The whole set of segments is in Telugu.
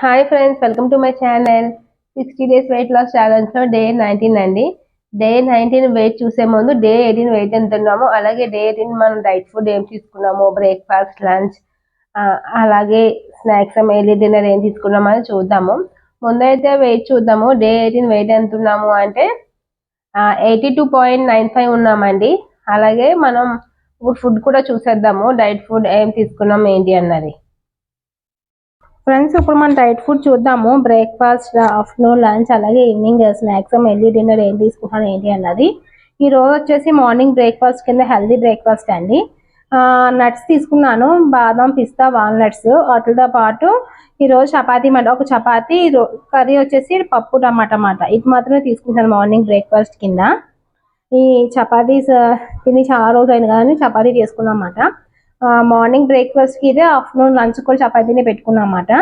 Hi friends welcome to my channel sixty days weight loss ఛాలెంజ్లో day nineteen అండి. డే నైన్టీన్ వెయిట్ చూసే ముందు డే ఎయిటీన్ వెయిట్ ఎంత ఉన్నామో అలాగే డే ఎయిటీన్ మనం డైట్ ఫుడ్ ఏం తీసుకున్నాము బ్రేక్ఫాస్ట్ లంచ్ అలాగే స్నాక్స్ ఎయిలీ డిన్నర్ ఏం తీసుకున్నామో అని చూద్దాము. ముందైతే వెయిట్ చూద్దాము. డే ఎయిటీన్ వెయిట్ ఎంత ఉన్నాము అంటే eighty two point nine five ఉన్నామండి. అలాగే మనం ఫుడ్ కూడా చూసేద్దాము. డైట్ ఫుడ్ ఏం తీసుకున్నాం ఏంటి అన్నది. ఫ్రెండ్స్ ఇప్పుడు మనం డైట్ ఫుడ్ చూద్దాము. బ్రేక్ఫాస్ట్ ఆఫ్టర్నూన్ లంచ్ అలాగే ఈవినింగ్ స్నాక్స్ ఎల్లి డిన్నర్ ఏం తీసుకుంటాను ఏంటి అన్నది. ఈ రోజు వచ్చేసి మార్నింగ్ బ్రేక్ఫాస్ట్ కింద హెల్దీ బ్రేక్ఫాస్ట్ అండి. నట్స్ తీసుకున్నాను. బాదం పిస్తా వాల్నట్స్. వాటితో పాటు ఈరోజు చపాతీ మాట ఒక చపాతీ కర్రీ వచ్చేసి పప్పు టమాటా మాట. ఇది మాత్రమే తీసుకుంటాను మార్నింగ్ బ్రేక్ఫాస్ట్ కింద. ఈ చపాతీస్ తిని చాలా రోజు అయింది కానీ చపాతీ చేసుకున్నాం అన్నమాట. మార్నింగ్ బ్రేక్ఫాస్ట్కి ఇదే ఆఫ్టర్నూన్ లంచ్ కూడా చపాతీనే పెట్టుకున్నాం అన్నమాట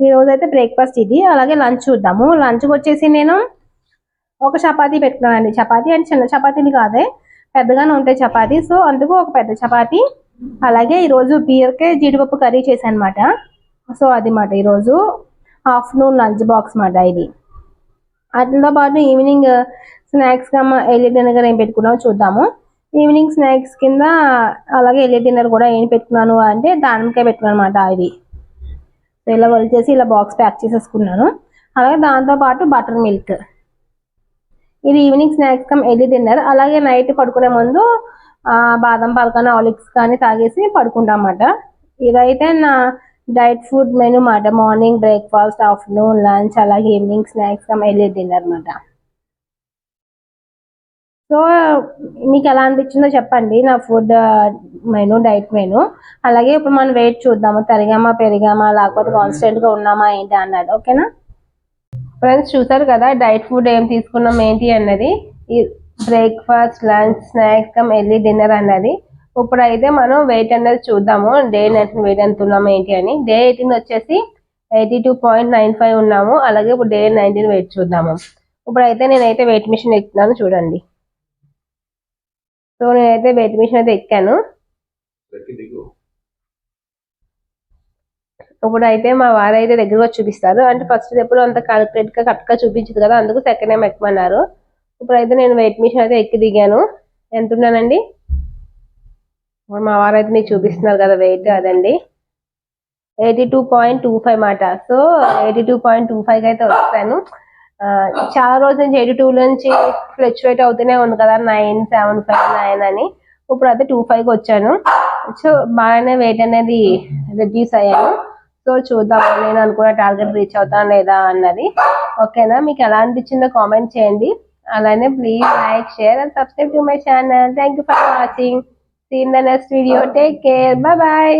ఈ రోజు అయితే బ్రేక్ఫాస్ట్ ఇది. అలాగే లంచ్ చూద్దాము. లంచ్కి వచ్చేసి నేను ఒక చపాతీ పెట్టుకున్నానండి. చపాతీ అంటే చిన్న చపాతీలు కాదే. పెద్దగానే ఉంటాయి చపాతీ సో అందుకు ఒక పెద్ద చపాతీ. అలాగే ఈరోజు బీరకాయ జీడిపప్పు కర్రీ చేశాను అనమాట సో అది మాట ఈరోజు ఆఫ్టర్నూన్ లంచ్ బాక్స్ మాట ఇది. వాటితో పాటు ఈవినింగ్ స్నాక్స్గా ఎల్లి డిన్నర్గా ఏం పెట్టుకున్నామో చూద్దాము. ఈవినింగ్ స్నాక్స్ కింద అలాగే ఎల్లి డిన్నర్ కూడా ఏం పెట్టుకున్నాను అంటే దానిమ్మకాయ పెట్టుకున్నాను అనమాట ఇది ఇలా చేసి ఇలా బాక్స్ ప్యాక్ చేసేసుకున్నాను. అలాగే దాంతోపాటు బటర్ మిల్క్. ఇది evening snacks come early dinner. అలాగే నైట్ పడుకునే ముందు బాదం పాలు కానీ ఆలిక్స్ కానీ తాగేసి పడుకుంటాం అన్నమాట ఇదైతే నా డైట్ ఫుడ్ మెనూ మాట. మార్నింగ్ బ్రేక్ఫాస్ట్ ఆఫ్టర్నూన్ లంచ్ అలాగే evening snacks come early dinner అన్నమాట సో మీకు ఎలా అనిపించిందో చెప్పండి. నా ఫుడ్ మెను డైట్ మెను. అలాగే ఇప్పుడు మనం వెయిట్ చూద్దాము. తరిగామా పెరిగామా లేకపోతే కాన్స్టెంట్గా ఉన్నామా ఏంటి అన్నది. ఓకేనా? ఫ్రెండ్స్ చూసారు కదా డైట్ ఫుడ్ ఏం తీసుకున్నాం ఏంటి అన్నది. Breakfast lunch snacks come early dinner అన్నది. ఇప్పుడు అయితే మనం వెయిట్ అన్నది చూద్దాము. డే నైన్టీన్ వెయిట్ ఎంత ఉన్నాము ఏంటి అని. డే ఎయిటీన్ వచ్చేసి eighty two point nine five ఉన్నాము. అలాగే ఇప్పుడు డే నైన్టీన్ వెయిట్ చూద్దాము. ఇప్పుడు అయితే నేనైతే వెయిట్ మిషన్ ఎక్కుతున్నాను చూడండి. సో నేనైతే వెయిట్ మిషన్ అయితే ఎక్కాను. ఇప్పుడు అయితే మా వారు అయితే దగ్గర వచ్చి చూపిస్తారు. అంటే ఫస్ట్ ఎప్పుడు అంత క్యాలిక్యులేట్గా కరెక్ట్గా చూపించదు కదా అందుకు సెకండ్ టైం ఎక్కమన్నారు. ఇప్పుడు అయితే నేను వెయిట్ మిషన్ అయితే ఎక్కి దిగాను. ఎంత ఉన్నానండి మా వారు అయితే మీకు చూపిస్తున్నారు కదా వెయిట్ అదండి. Eighty two point two five మాట. So eighty two point two five అయితే వస్తాను. చాలా రోజుల నుంచి ఎయిటీ టూ నుంచి ఫ్లక్చువేట్ అవుతూనే ఉంది కదా నైన్ సెవెన్ ఫైవ్ నైన్ అని. ఇప్పుడు అయితే టూ ఫైవ్కి వచ్చాను. సో బాగానే వెయిట్ అనేది రిడ్యూస్ అయ్యాను. సో చూద్దాం నేను అనుకున్న టార్గెట్ రీచ్ అవుతాను లేదా అన్నది. ఓకేనా? మీకు ఎలా అనిపించిందో కామెంట్ చేయండి. అలానే please like share and subscribe to my channel thank you for watching see in the next video take care bye